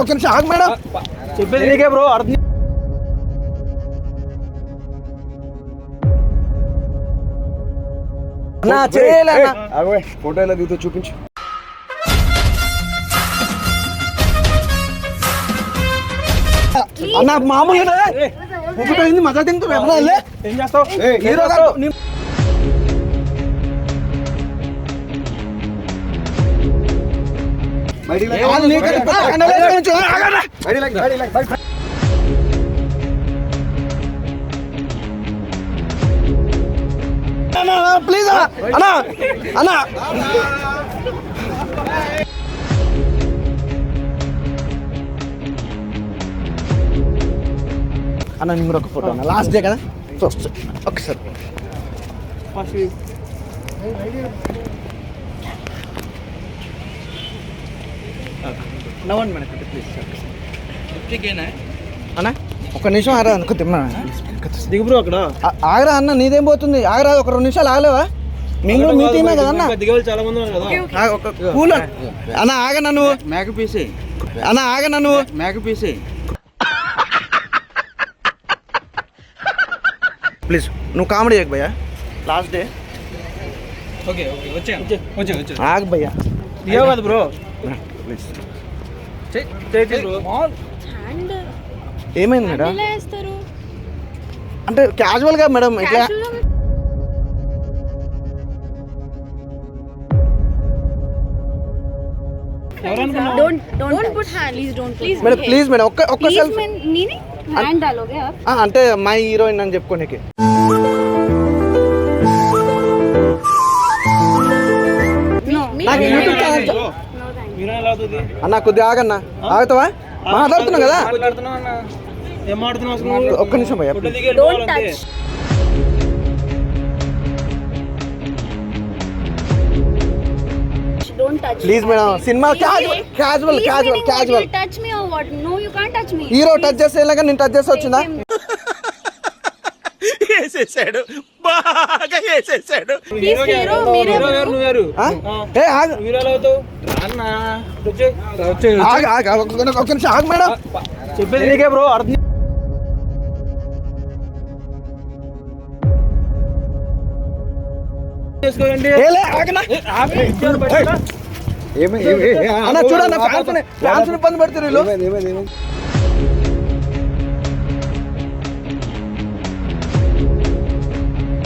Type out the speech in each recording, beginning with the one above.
ఒక్క నిమిషం ఆగు మేడం. చెప్పేది బ్రో అర్థం అన్నా చేయలే. ఫోటో ఎలా దిగుతో చూపించు. అన్న అయింది మజా తింటూ ఎవరాలే ఏం చేస్తావు? హీరో ప్లీజ్ అన్న అన్న అన్న అన్న నేను కూడా ఒక ఫోటో అన్న లాస్ట్ డే కదా ఫస్ట్ ఒకసారి నవ్వండి మేడం ప్లీజ్ అన్న? ఒక నిమిషం ఆరా అనుకో తిమ్మా. దిగు బ్రో అక్కడ. ఆగరా అన్న నీదేం పోతుంది? ఆగరా ఒక రెండు నిమిషాలు ఆగలేవా? మేము కూడా మీ టీమే కదా అన్న. దిగే వాళ్ళు చాలా మంది ఉన్నారు కదా. ఆగు, ఒక కూల్ అన్న ఆగన్నా నువ్వు. మేక పీసే. అన్న ఆగన్నా నువ్వు. మేక పీసే. ప్లీజ్ నువ్వు కామెడీ చేయకు భయ్యా. లాస్ట్ డే ఓకే ఓకే వచ్చే వచ్చే వచ్చే. ఆగు భయ్యా. దిగావు కదా బ్రో. ప్లీజ్ ఏమైంది మేడం? అంటే క్యాజువల్గా మేడం ఇట్లా ప్లీజ్ మేడం ఒక్క ఒక్క సెల్ఫ్ అంటే మా హీరోయిన్ అని చెప్పుకోనికి నాకు అన్న కొద్దిగా ఆగన్నా. ఆగుతావా? మాట్లాడుతున్నావు కదా? ఒక్క నిమిషం భయ్యా please madam cinema casual casual casual hero touch చేసేలాగా నేను టచ్ చేసి వచ్చిందా? ఆగు. ఆగు ఆగు, ఒక్క ఒక్క నిమిషం ఆగు మేడం. చెప్పేది. నీకే బ్రో అర్థం చేసుకోండి ఏలే ఆగనా ఏమై అన్న చూడన్న ఫ్యాన్స్ ఫ్యాన్స్ ఇబ్బంది పెడతారు వీళ్ళు.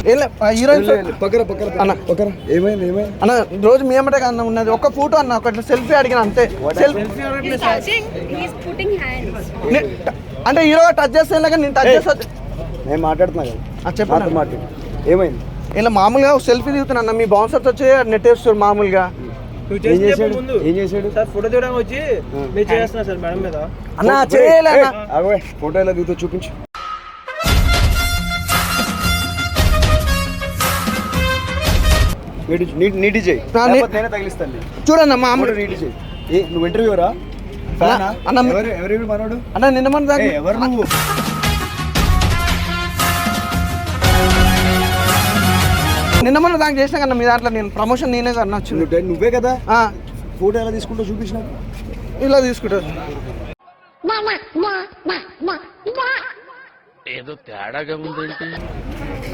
హీరోయిన్ పక్కన పక్కన అన్న. పక్కన ఏమైంది ఏమైంది? అన్న రోజు మీ అమ్మటే కన్నా ఉన్నది. ఒక ఫోటో అన్న ఒక సెల్ఫీ అడిగిన అంతే. అంటే హీరో టచ్ చేస్తే నేను టచ్ చేస్తా నేను మాట్లాడుతున్నా కదా. చెప్పండి. ఏమైంది? ఇలా మామూలుగా సెల్ఫీ దిగుతున్నా మీ బౌన్సర్స్ వచ్చి నెట్ వేస్తారు మామూలుగా. ఏం చేశాడు సార్ ఫోటో తీయడానికి వచ్చి మీరు చేస్తున్నా సార్ మేడం మీద. అన్న చేయలే అన్న. ఫోటో ఎలా దిగుతో చూపించు. నీటి చేయి నేనే తగిలిస్తాను. మామూలు నీటి చేయి ఏ నువ్వు ఇంటర్వ్యూరా అన్న, అన్న, మీ- ఎవరు ఎవరు మనోడు? అన్న నిన్న మన ఎవరు నువ్వు? నిన్న మన దాకా చేసిన కన్నా మీ దాంట్లో నేను ప్రమోషన్ నేనే కన్నా వచ్చింది నువ్వు- కదా? ఆ, ఫోటో ఎలా తీసుకుంటావు చూపించిన? ఇలా తీసుకుంటా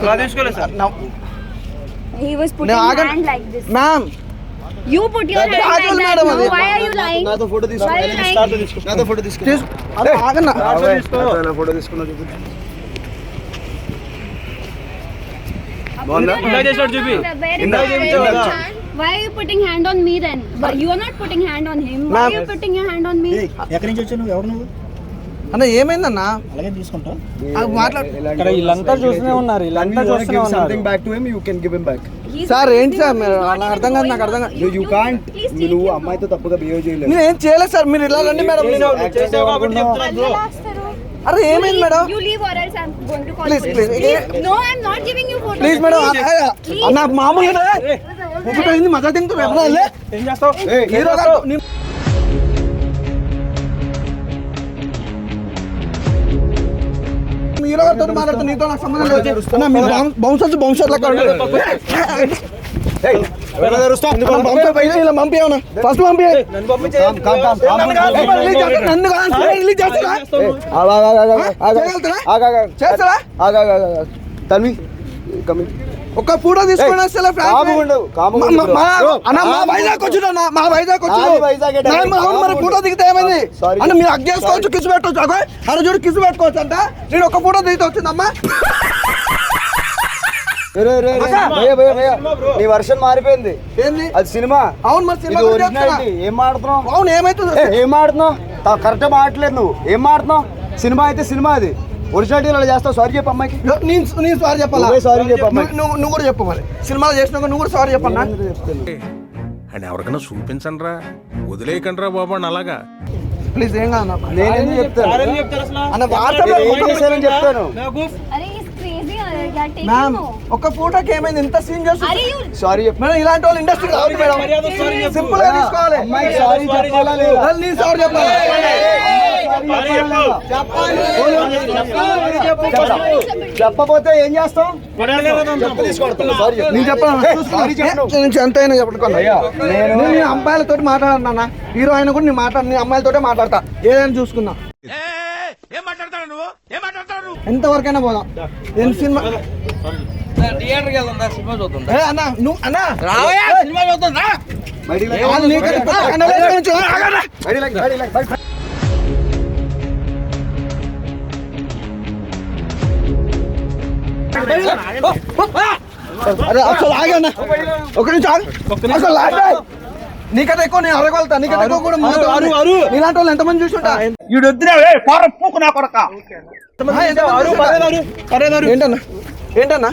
అలా తీసుకోలేదు sir. He was putting hand like this. Ma'am You put your hand like that. No, why are you lying? నాతో ఫోటో తీసుకో Why are you lying? నాతో ఫోటో తీసుకో తీసు అరే ఆగన్నా ఆగోయ్, తీసుకో. నాతో ఎలా ఫోటో తీసుకున్నావు చూపించు బాగుందా ఇందాక చేసినట్టు చూపి. చేయించావు కదా Why are you putting hand on me then? But you are not putting hand on him. Why are you Ma'am. putting your hand on me? ఎక్కడి నుంచి వచ్చావు నువ్వు ఎవరు నువ్వు అన్న ఏమైందన్నా? అలాగే తీసుకుంటావు ఆ, మాట్లాడు. వీళ్ళంతా చూస్తూనే ఉన్నారు వీళ్ళంతా చూస్తూనే ఉన్నారు. Back to him you can give him back sir ఏంటి సార్ మీరు? అలా అర్థం కాదు నాకు అర్థం. కాదు. యూ కాంట్ నువ్వు. అమ్మాయితో తప్పుగా బిహేవ్ చేయలేదు. నేను ఏం చేయలేదు సార్ మీరు ఇలా రండి మేడం నేను చేసావు, చేసావు కాబట్టి చెప్తున్నా బ్రో. అరే ఏమైంది madam you photos. Please madam మామూలుగా మజా తింటూ ఏం చేస్తావు? ఏయ్, ఏం హీరో చేస్తావు? గారు, నీ- మీ హీరో గారితో మాట్లాడుతూ నీతో నాకు సంబంధం లేదు. అన్న మీ బౌన్సర్స్ బౌన్సర్ లెక్క ఫస్ట్ పంపి నన్ను కాదు, రిలీజ్ చేస్తారా? చేస్తారా? తన్వి కమింగ్ ఒక్క ఫోటో తీసుకొని వస్తలే ఫ్రాంక్ కాము ఉండవు, కాము మా- వైజాగ్ వచ్చిన మా వైజాగ్ నాది వైజాగ్ ఏ వచ్చి మరి ఫోటో దిగితే ఏమైంది. అన్న మీరు అగ్ చేసుకోవచ్చు కిస్ పెట్టవచ్చు అగో అరే చూడు కిస్ పెట్టుకోవచ్చు అంట నేను ఒక ఫోటో దిగితే వచ్చిందమ్మా. నీ వర్షన్ మారిపోయింది. ఏంది? అది సినిమా. అవును మరి సినిమా. ఏం మాడుతున్నావు? అవును ఏమైతుంది ఏ, ఆడుతున్నావు కరెక్ట్ మాడట్లేదు నువ్వు. ఏం ఆడుతున్నావు సినిమా అయితే సినిమా అది. ఒరిజినాలిటీ అలా చేస్తావు సారీ చెప్ప అమ్మాయికి. నేను నేను సారీ చెప్పాలా? సారీ చెప్పు నువ్వు నువ్వు కూడా చెప్పవాలి సినిమాలు చేసినాక నువ్వు కూడా సారీ చెప్పన్నా? అండ్ ఎవరికైనా చూపించండి రా వదిలేయకండి రా బాబు అని అలాగా? ప్లీజ్ ఏం కాదు నేనేం చెప్తాను? అన్న వాట్సాప్లో ఏం చేశానని చెప్తాను. మ్యామ్ ఒక ఫోటోకి ఏమైంది? ఇంత సీన్ చేస్తుంది సారీ మేడం ఇలాంటి వాళ్ళు ఇండస్ట్రీ కావాలి మేడం సింపుల్గా తీసుకోవాలి. సారీ చెప్పాలా నేను సారీ చెప్పాలి? చెప్పపోతే ఏం చేస్తాం చెప్పు తీసుకొడతాను సారీ చెప్పు. నేను చెప్పాను ఏ, సారీ చెప్పు నువ్వు. నుంచి ఎంత అయినా చెప్పకుండా నేను నేను అమ్మాయిలతో మాట్లాడన్నా హీరో అయినా కూడా నేను మాట్లాడు నేను అమ్మాయిలతోటే మాట్లాడతా ఏదైనా చూసుకుందాం ఎంతవరకైనా పోదాం ఏం సినిమా ఏ అన్న నువ్వు అన్న ఆ, ఆగన్నా. బయటికి అరే అసలు ఆగన్నా ఒక నిమిషం ఆగు. అసలు ఆగే. నీకంటే ఎక్కువ నేను నీకంటే ఎక్కువ కూడా. నీలాంటి వాళ్ళు ఎంతమంది చూసుంటా? ఏంటన్నా? ఏంటన్నా?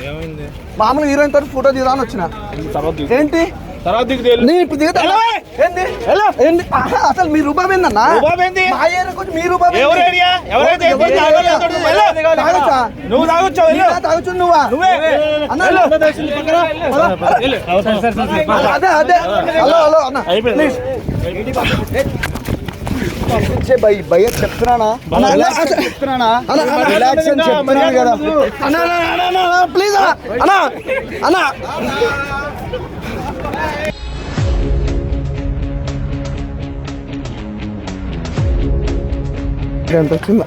మామూలుగా హీరోయిన్ తోటి ఫోటో దిగుదామని వచ్చిన. ఏంటి? అసలు మీ రూపాయి ఏందన్నా? మీ రూపాయి తాగొచ్చా? నువ్వు తాగొచ్చు వెళ్ళు. నేనా తాగొచ్చు నువ్వా? నువ్వే. అదే అదే. హలో హలో అన్న. ప్లీజ్. భయ్య చెప్తున్నానా? రిలాక్స్ అని. చెప్తున్నానా? కదా. ప్లీజ్ అన్న. అన్న ఎంత వచ్చింది?